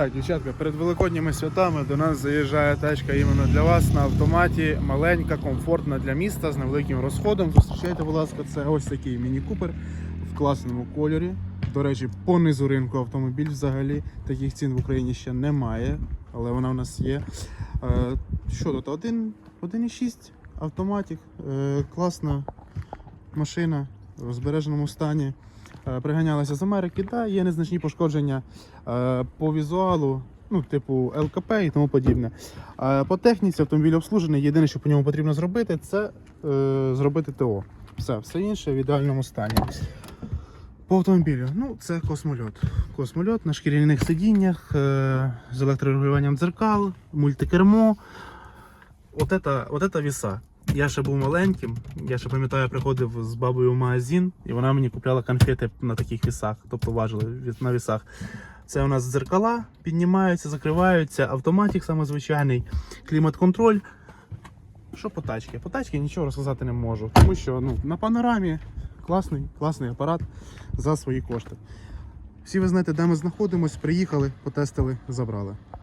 Так, дівчатка, перед великодніми святами до нас заїжджає тачка іменно для вас на автоматі. Маленька, комфортна для міста з невеликим розходом. Зустрічайте, будь ласка, це ось такий міні-купер в класному кольорі. До речі, по низу ринку автомобіль взагалі таких цін в Україні ще немає, але вона в нас є. Е, що тут? 1,6 автоматик, е, класна машина в збереженому стані. Е, Приганялася з Америки, да, є незначні пошкодження е, по візуалу, ну, типу ЛКП і тому подібне. Е, По техніці автомобіль обслужений. Єдине, що по ньому потрібно зробити, це зробити ТО. Все, все інше в ідеальному стані. По автомобілю, ну це космольот. Космольот на шкіряних сидіннях з електрорегулюванням дзеркал, мультикермо. От это віса. Я ще був маленьким, я ще пам'ятаю, приходив з бабою в магазин, і вона мені купляла конфети на таких вісах, тобто важили на вісах. Це у нас дзеркала, піднімаються, закриваються, автоматик саме клімат-контроль. Що по тачці? По тачці нічого розказати не можу, тому що ну, на панорамі класний, класний апарат за свої кошти. Всі ви знаєте, де ми знаходимося, приїхали, потестили, забрали.